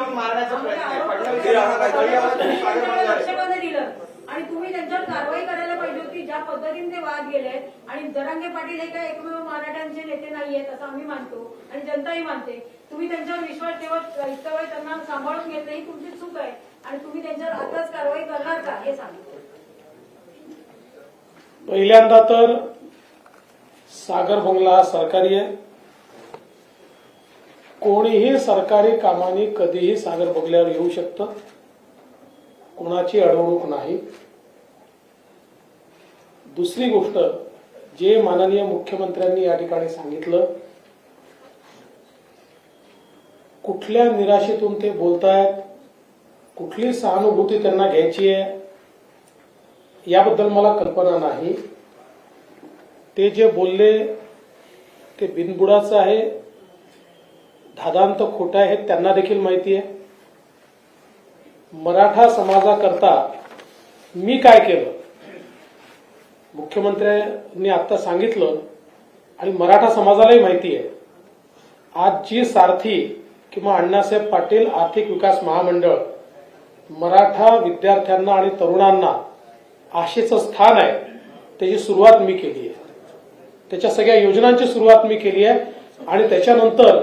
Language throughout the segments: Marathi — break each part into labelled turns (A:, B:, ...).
A: मारण्याचा प्रयत्न
B: दिलं. आणि तुम्ही त्यांच्यावर कारवाई करायला पाहिजे होती ज्या पद्धतीने ते वाद गेले. आणि जरांगे पाटील हे काय एकमेव मराठ्यांचे नेते नाहीयेत असं आम्ही मानतो. आणि जनताही मानते. तुम्ही त्यांच्यावर विश्वास ठेवत इतका वेळ त्यांना सांभाळून घेतलं ही तुमची चूक आहे. आणि तुम्ही त्यांच्यावर आताच कारवाई करणार का हे सांगा
C: पहिल्यांदा तर सागर बंगला हा सरकारी आहे. कोणीही सरकारी कामाने कधीही सागर बगल्यावर येऊ शकतं. कोणाची अडवणूक नाही. दुसरी गोष्ट जे माननीय मुख्यमंत्र्यांनी या ठिकाणी सांगितलं कुठल्या निराशेतून ते बोलतायत कुठली सहानुभूती त्यांना घ्यायची आहे याबद्दल मला कल्पना नाही. ते जे बोलले ते बिनबुडाचं आहे. धादांत खोटं आहे हे त्यांना देखील माहिती आहे. मराठा समाजाकरता मी काय केलं? मुख्यमंत्र्यांनी आता सांगितलं आणि मराठा समाजालाही माहिती आहे. आज जी सारथी किंवा अण्णासाहेब पाटील आर्थिक विकास महामंडळ मराठा विद्यार्थ्यांना आणि तरुणांना आशेचं स्थान आहे त्याची सुरुवात मी केली आहे. त्याच्या सगळ्या योजनांची सुरुवात मी केली आहे आणि त्याच्यानंतर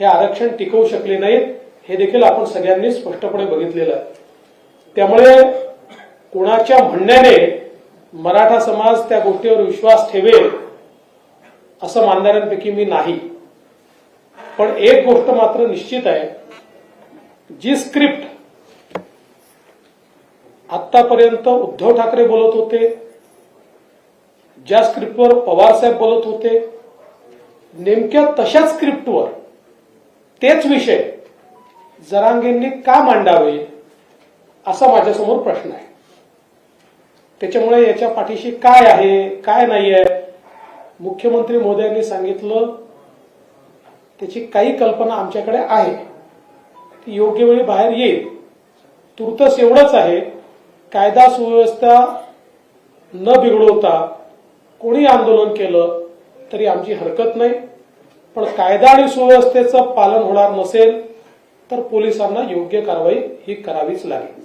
C: हे आरक्षण टिकवू शकले नाहीत हे देखील आपण सगळ्यांनी स्पष्टपणे बघितलेलं आहे. त्यामुळे कोणाच्या म्हणण्याने मराठा समाज त्या गोष्टीवर विश्वास ठेवेल असं मानणाऱ्यांपैकी मी नाही. पण एक गोष्ट मात्र निश्चित आहे जी स्क्रिप्ट आतापर्यंत उद्धव ठाकरे बोलत होते ज्या स्क्रिप्टवर पवारसाहेब बोलत होते नेमक्या तशाच स्क्रिप्टवर तेच विषय जरांगेंनी का मांडावे असा माझ्यासमोर प्रश्न आहे. त्याच्यामुळे याच्या पाठीशी काय आहे काय नाही आहे मुख्यमंत्री मोदयांनी सांगितलं त्याची काही कल्पना आमच्याकडे आहे. ती योग्य वेळी बाहेर येईल. तुर्तस एवढंच आहे कायदा सुव्यवस्था न बिघडवता कोणी आंदोलन केलं तरी आमची हरकत नाही. पण कायदा आणि सुव्यवस्थेचं पालन होणार नसेल तर पोलिसांना योग्य कारवाई ही करावीच लागेल.